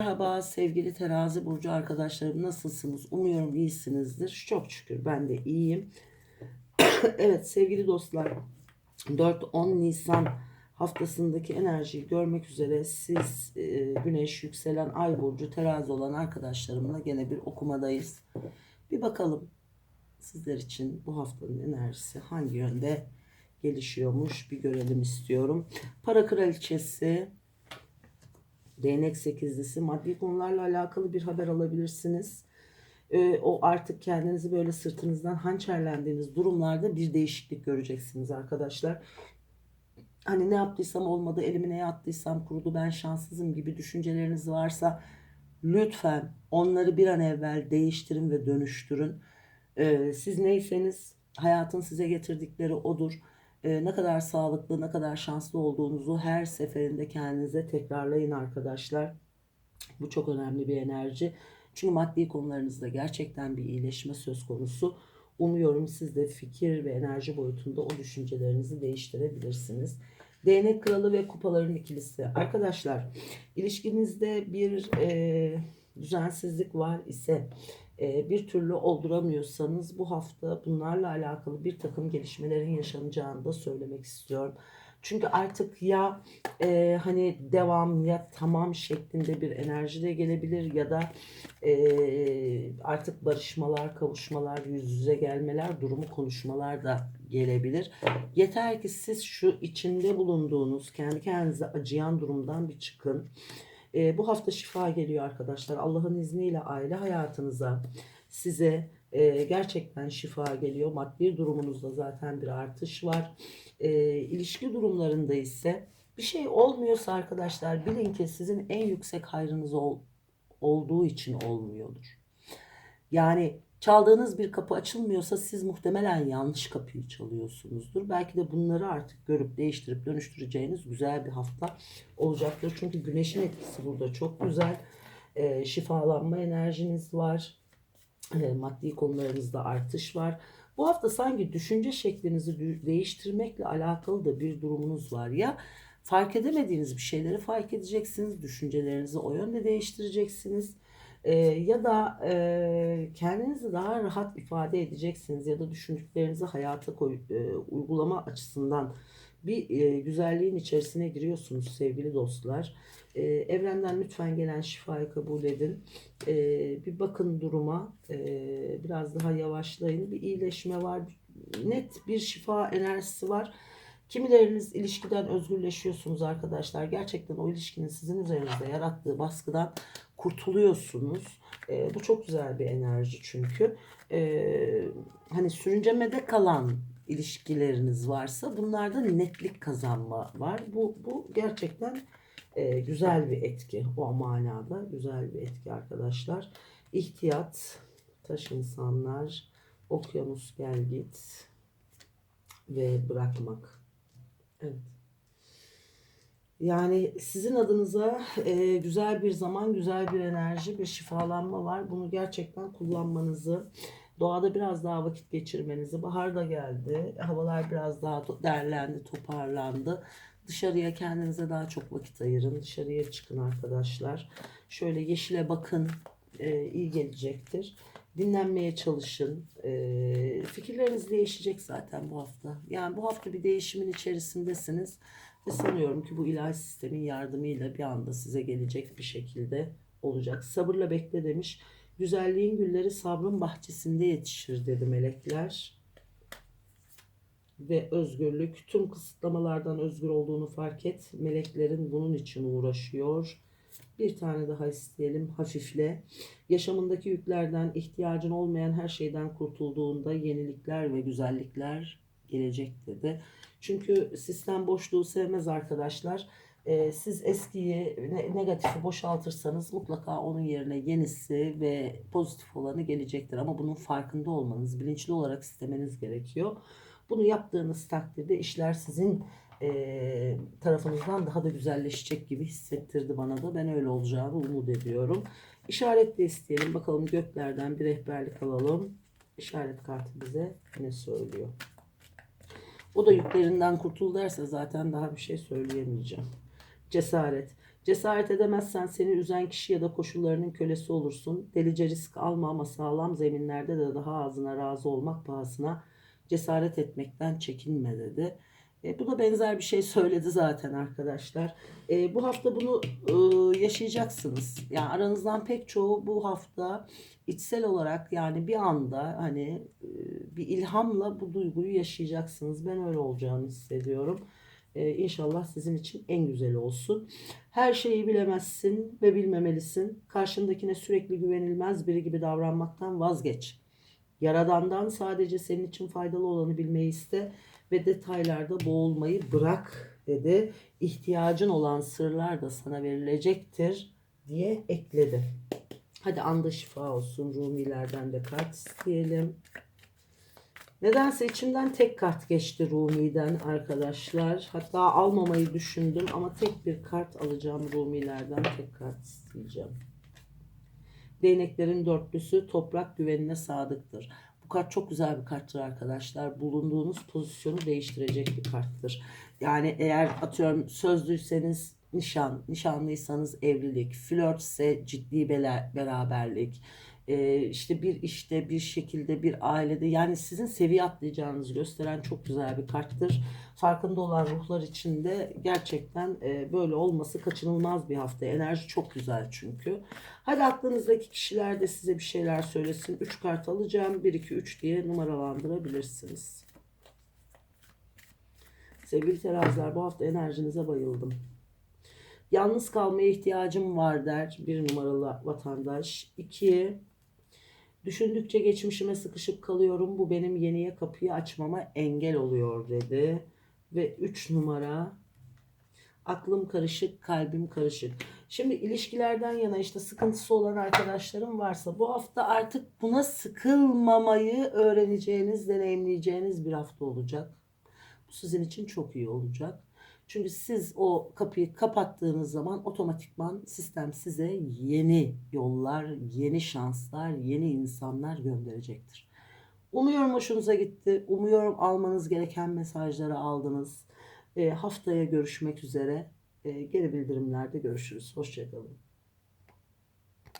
Merhaba sevgili terazi burcu arkadaşlarım nasılsınız? Umuyorum iyisinizdir. Çok şükür ben de iyiyim. evet sevgili dostlar 4-10 Nisan haftasındaki enerjiyi görmek üzere siz e, güneş yükselen ay burcu terazi olan arkadaşlarımla gene bir okumadayız. Bir bakalım sizler için bu haftanın enerjisi hangi yönde gelişiyormuş bir görelim istiyorum. Para kraliçesi Değnek sekizlisi maddi konularla alakalı bir haber alabilirsiniz. Ee, o artık kendinizi böyle sırtınızdan hançerlendiğiniz durumlarda bir değişiklik göreceksiniz arkadaşlar. Hani ne yaptıysam olmadı, elimi neye attıysam kurudu, ben şanssızım gibi düşünceleriniz varsa lütfen onları bir an evvel değiştirin ve dönüştürün. Ee, siz neyseniz hayatın size getirdikleri odur. Ee, ne kadar sağlıklı, ne kadar şanslı olduğunuzu her seferinde kendinize tekrarlayın arkadaşlar. Bu çok önemli bir enerji. Çünkü maddi konularınızda gerçekten bir iyileşme söz konusu. Umuyorum siz de fikir ve enerji boyutunda o düşüncelerinizi değiştirebilirsiniz. Değnek kralı ve kupaların ikilisi. Arkadaşlar ilişkinizde bir e, düzensizlik var ise bir türlü olduramıyorsanız bu hafta bunlarla alakalı bir takım gelişmelerin yaşanacağını da söylemek istiyorum. Çünkü artık ya e, hani devam ya tamam şeklinde bir enerji de gelebilir ya da e, artık barışmalar, kavuşmalar, yüz yüze gelmeler, durumu konuşmalar da gelebilir. Yeter ki siz şu içinde bulunduğunuz, kendi kendinize acıyan durumdan bir çıkın. E, bu hafta şifa geliyor arkadaşlar. Allah'ın izniyle aile hayatınıza size e, gerçekten şifa geliyor. Maddi durumunuzda zaten bir artış var. E, ilişki durumlarında ise bir şey olmuyorsa arkadaşlar bilin ki sizin en yüksek hayrınız ol, olduğu için olmuyordur. Yani çaldığınız bir kapı açılmıyorsa siz muhtemelen yanlış kapıyı çalıyorsunuzdur. Belki de bunları artık görüp değiştirip dönüştüreceğiniz güzel bir hafta olacaktır. Çünkü güneşin etkisi burada çok güzel. E, şifalanma enerjiniz var. E, maddi konularınızda artış var. Bu hafta sanki düşünce şeklinizi değiştirmekle alakalı da bir durumunuz var. Ya fark edemediğiniz bir şeyleri fark edeceksiniz. Düşüncelerinizi o yönde değiştireceksiniz. Ee, ya da e, kendinizi daha rahat ifade edeceksiniz ya da düşündüklerinizi hayata koy, e, uygulama açısından bir e, güzelliğin içerisine giriyorsunuz sevgili dostlar. E, evrenden lütfen gelen şifayı kabul edin. E, bir bakın duruma, e, biraz daha yavaşlayın. Bir iyileşme var, net bir şifa enerjisi var. Kimileriniz ilişkiden özgürleşiyorsunuz arkadaşlar. Gerçekten o ilişkinin sizin üzerinizde yarattığı baskıdan kurtuluyorsunuz. E, bu çok güzel bir enerji çünkü. E, hani sürüncemede kalan ilişkileriniz varsa bunlarda netlik kazanma var. Bu, bu gerçekten e, güzel bir etki. O manada güzel bir etki arkadaşlar. İhtiyat, taş insanlar, okyanus gel git ve bırakmak. Evet. Yani sizin adınıza e, güzel bir zaman, güzel bir enerji, bir şifalanma var. Bunu gerçekten kullanmanızı, doğada biraz daha vakit geçirmenizi, bahar da geldi, havalar biraz daha derlendi, toparlandı. Dışarıya kendinize daha çok vakit ayırın, dışarıya çıkın arkadaşlar. Şöyle yeşile bakın, e, iyi gelecektir. Dinlenmeye çalışın. E, fikirleriniz değişecek zaten bu hafta. Yani bu hafta bir değişimin içerisindesiniz. Ve sanıyorum ki bu ilahi sistemin yardımıyla bir anda size gelecek bir şekilde olacak. Sabırla bekle demiş. Güzelliğin gülleri sabrın bahçesinde yetişir dedi melekler. Ve özgürlük tüm kısıtlamalardan özgür olduğunu fark et. Meleklerin bunun için uğraşıyor. Bir tane daha isteyelim hafifle. Yaşamındaki yüklerden, ihtiyacın olmayan her şeyden kurtulduğunda yenilikler ve güzellikler gelecek dedi. Çünkü sistem boşluğu sevmez arkadaşlar. Ee, siz eskiyi, ne- negatifi boşaltırsanız mutlaka onun yerine yenisi ve pozitif olanı gelecektir. Ama bunun farkında olmanız, bilinçli olarak istemeniz gerekiyor. Bunu yaptığınız takdirde işler sizin e, tarafınızdan daha da güzelleşecek gibi hissettirdi bana da. Ben öyle olacağını umut ediyorum. İşaret de isteyelim. Bakalım göklerden bir rehberlik alalım. İşaret kartı bize ne söylüyor? O da yüklerinden kurtul derse zaten daha bir şey söyleyemeyeceğim. Cesaret. Cesaret edemezsen seni üzen kişi ya da koşullarının kölesi olursun. Delice risk alma ama sağlam zeminlerde de daha ağzına razı olmak pahasına cesaret etmekten çekinme dedi. E, bu da benzer bir şey söyledi zaten arkadaşlar. E, bu hafta bunu e, yaşayacaksınız. Yani aranızdan pek çoğu bu hafta içsel olarak yani bir anda hani e, bir ilhamla bu duyguyu yaşayacaksınız. Ben öyle olacağını hissediyorum. E, inşallah sizin için en güzeli olsun. Her şeyi bilemezsin ve bilmemelisin. Karşındakine sürekli güvenilmez biri gibi davranmaktan vazgeç. Yaradandan sadece senin için faydalı olanı bilmeyi iste ve detaylarda boğulmayı bırak dedi. İhtiyacın olan sırlar da sana verilecektir diye ekledi. Hadi anda şifa olsun. Rumilerden de kart isteyelim. Nedense içimden tek kart geçti Rumi'den arkadaşlar. Hatta almamayı düşündüm ama tek bir kart alacağım Rumilerden tek kart isteyeceğim. Değneklerin dörtlüsü toprak güvenine sadıktır. Bu kart çok güzel bir karttır arkadaşlar. Bulunduğunuz pozisyonu değiştirecek bir karttır. Yani eğer atıyorum sözlüyseniz nişan, nişanlıysanız evlilik, flörtse ciddi beraberlik, e, işte bir işte bir şekilde bir ailede yani sizin seviye atlayacağınızı gösteren çok güzel bir karttır. Farkında olan ruhlar için de gerçekten e, böyle olması kaçınılmaz bir hafta. Enerji çok güzel çünkü. Hadi aklınızdaki kişiler de size bir şeyler söylesin. 3 kart alacağım. 1 2 3 diye numaralandırabilirsiniz. Sevgili teraziler bu hafta enerjinize bayıldım. Yalnız kalmaya ihtiyacım var der bir numaralı vatandaş. 2 Düşündükçe geçmişime sıkışıp kalıyorum. Bu benim yeniye kapıyı açmama engel oluyor dedi. Ve 3 numara aklım karışık, kalbim karışık. Şimdi ilişkilerden yana işte sıkıntısı olan arkadaşlarım varsa bu hafta artık buna sıkılmamayı öğreneceğiniz, deneyimleyeceğiniz bir hafta olacak. Bu sizin için çok iyi olacak. Çünkü siz o kapıyı kapattığınız zaman otomatikman sistem size yeni yollar, yeni şanslar, yeni insanlar gönderecektir. Umuyorum hoşunuza gitti. Umuyorum almanız gereken mesajları aldınız. E, haftaya görüşmek üzere. E, geri bildirimlerde görüşürüz. Hoşçakalın.